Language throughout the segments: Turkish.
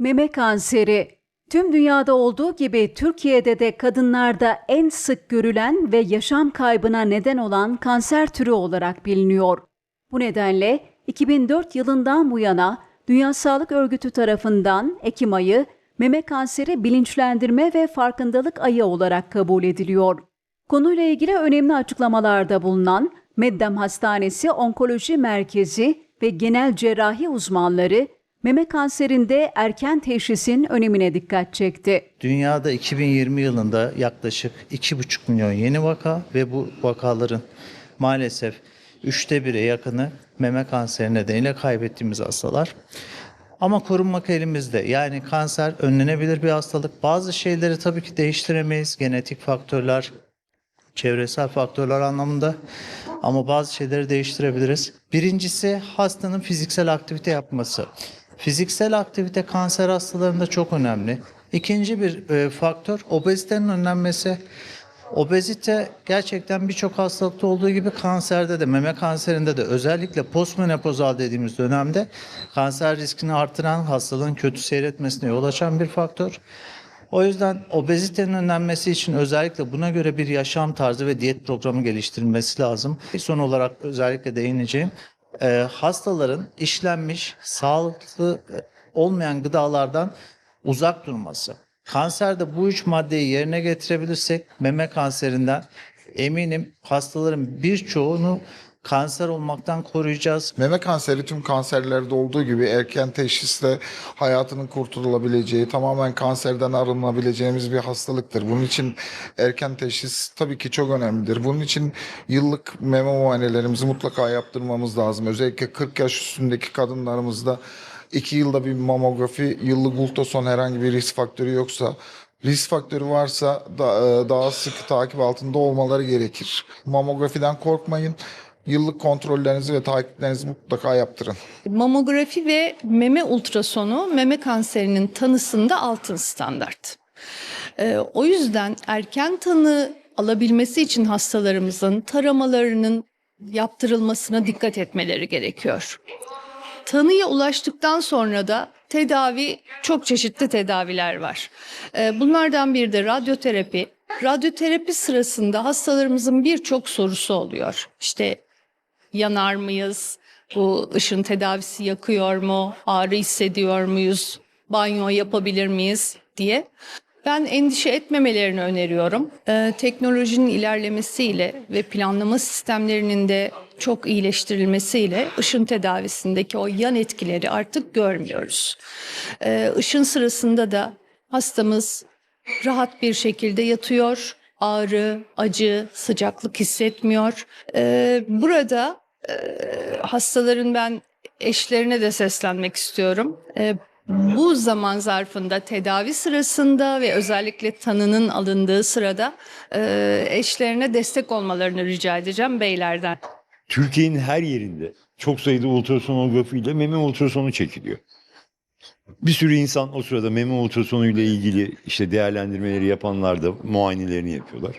Meme kanseri Tüm dünyada olduğu gibi Türkiye'de de kadınlarda en sık görülen ve yaşam kaybına neden olan kanser türü olarak biliniyor. Bu nedenle 2004 yılından bu yana Dünya Sağlık Örgütü tarafından Ekim ayı meme kanseri bilinçlendirme ve farkındalık ayı olarak kabul ediliyor. Konuyla ilgili önemli açıklamalarda bulunan Meddem Hastanesi Onkoloji Merkezi ve genel cerrahi uzmanları meme kanserinde erken teşhisin önemine dikkat çekti. Dünyada 2020 yılında yaklaşık 2,5 milyon yeni vaka ve bu vakaların maalesef üçte bire yakını meme kanseri nedeniyle kaybettiğimiz hastalar. Ama korunmak elimizde. Yani kanser önlenebilir bir hastalık. Bazı şeyleri tabii ki değiştiremeyiz. Genetik faktörler, çevresel faktörler anlamında. Ama bazı şeyleri değiştirebiliriz. Birincisi hastanın fiziksel aktivite yapması. Fiziksel aktivite kanser hastalarında çok önemli. İkinci bir e, faktör obezitenin önlenmesi. Obezite gerçekten birçok hastalıkta olduğu gibi kanserde de meme kanserinde de özellikle postmenopozal dediğimiz dönemde kanser riskini artıran hastalığın kötü seyretmesine yol açan bir faktör. O yüzden obezitenin önlenmesi için özellikle buna göre bir yaşam tarzı ve diyet programı geliştirilmesi lazım. Son olarak özellikle değineceğim e, hastaların işlenmiş, sağlıklı e, olmayan gıdalardan uzak durması. Kanserde bu üç maddeyi yerine getirebilirsek meme kanserinden eminim hastaların birçoğunu kanser olmaktan koruyacağız. Meme kanseri tüm kanserlerde olduğu gibi erken teşhisle hayatının kurtulabileceği, tamamen kanserden arınabileceğimiz bir hastalıktır. Bunun için erken teşhis tabii ki çok önemlidir. Bunun için yıllık meme muayenelerimizi mutlaka yaptırmamız lazım. Özellikle 40 yaş üstündeki kadınlarımızda 2 yılda bir mamografi, yıllık ultrason herhangi bir risk faktörü yoksa Risk faktörü varsa da, e, daha sık takip altında olmaları gerekir. Mamografiden korkmayın. Yıllık kontrollerinizi ve takiplerinizi mutlaka yaptırın. Mamografi ve meme ultrasonu meme kanserinin tanısında altın standart. Ee, o yüzden erken tanı alabilmesi için hastalarımızın taramalarının yaptırılmasına dikkat etmeleri gerekiyor. Tanıya ulaştıktan sonra da tedavi çok çeşitli tedaviler var. Ee, bunlardan biri de radyoterapi. Radyoterapi sırasında hastalarımızın birçok sorusu oluyor. İşte yanar mıyız? Bu ışın tedavisi yakıyor mu? Ağrı hissediyor muyuz? Banyo yapabilir miyiz diye. Ben endişe etmemelerini öneriyorum. Ee, teknolojinin ilerlemesiyle ve planlama sistemlerinin de çok iyileştirilmesiyle ışın tedavisindeki o yan etkileri artık görmüyoruz. Ee, ışın sırasında da hastamız rahat bir şekilde yatıyor. Ağrı, acı, sıcaklık hissetmiyor. Ee, burada hastaların ben eşlerine de seslenmek istiyorum. Ee, bu zaman zarfında tedavi sırasında ve özellikle tanının alındığı sırada e, eşlerine destek olmalarını rica edeceğim beylerden. Türkiye'nin her yerinde çok sayıda ultrasonografi ile meme ultrasonu çekiliyor. Bir sürü insan o sırada meme ultrasonu ile ilgili işte değerlendirmeleri yapanlar da muayenelerini yapıyorlar.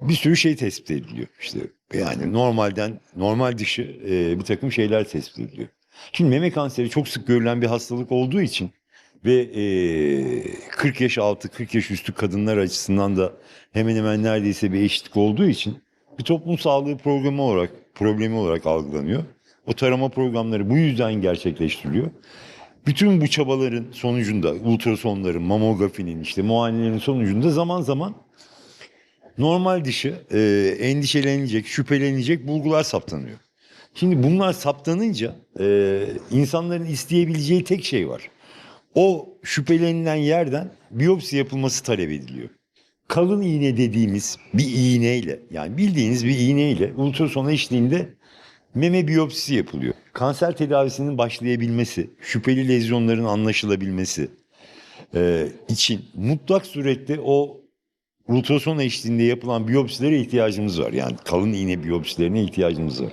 Bir sürü şey tespit ediliyor. İşte yani normalden normal dışı e, bir takım şeyler tespit ediliyor. Şimdi meme kanseri çok sık görülen bir hastalık olduğu için ve e, 40 yaş altı 40 yaş üstü kadınlar açısından da hemen hemen neredeyse bir eşitlik olduğu için bir toplum sağlığı programı olarak problemi olarak algılanıyor. O tarama programları bu yüzden gerçekleştiriliyor. Bütün bu çabaların sonucunda ultrasonların, mamografinin işte muayenelerin sonucunda zaman zaman normal dışı e, endişelenecek, şüphelenecek bulgular saptanıyor. Şimdi bunlar saptanınca e, insanların isteyebileceği tek şey var. O şüphelenilen yerden biyopsi yapılması talep ediliyor. Kalın iğne dediğimiz bir iğneyle yani bildiğiniz bir iğneyle ultrason eşliğinde meme biyopsisi yapılıyor. Kanser tedavisinin başlayabilmesi, şüpheli lezyonların anlaşılabilmesi e, için mutlak surette o ultrason eşliğinde yapılan biyopsilere ihtiyacımız var. Yani kalın iğne biyopsilerine ihtiyacımız var.